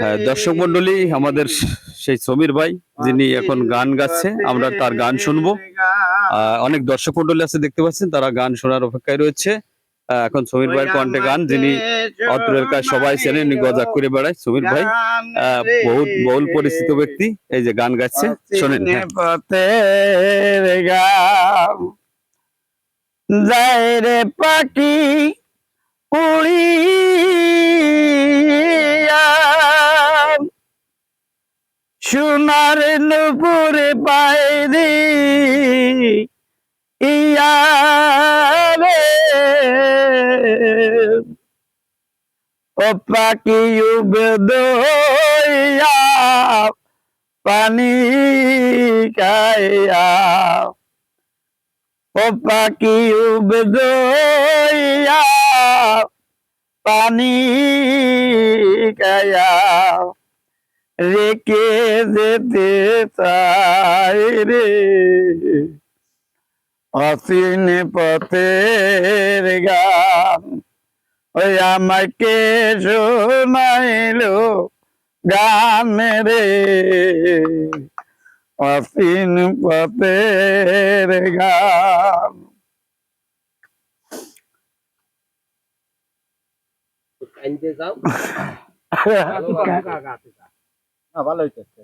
হ্যাঁ, দর্শক মন্ডলী আমাদের সেই সমীর ভাই যিনি এখন গান গাচ্ছে আমরা তার গান শুনব। অনেক দর্শক মন্ডলী আছে দেখতে পাচ্ছেন তারা গান শোনার অপেক্ষায় রয়েছে। এখন সমীর ভাইয়ের কণ্ঠে গান যিনি অত্র এলাকার সবাই চেনেন গজা করে বেড়ায়। সমীর ভাই আহ, বহুত বহুল পরিচিত ব্যক্তি এই যে গান গাচ্ছে শোনেন হ্যাঁ। যায় রে পাখি উড়িয়া সোনার নুপুরে বাইরে ইয়া রে ও পাখি উবদয়া পানি খাইয়া। ও পাখি উবদয়া পানি খাইয়া। রেখে যেতে চাই রে। অসীন পথের গান ওই আমাকে শোনাইলো গান রে। অসীন পথের গান। যাও। ভালো গাতে যাও ভালো হইতেছে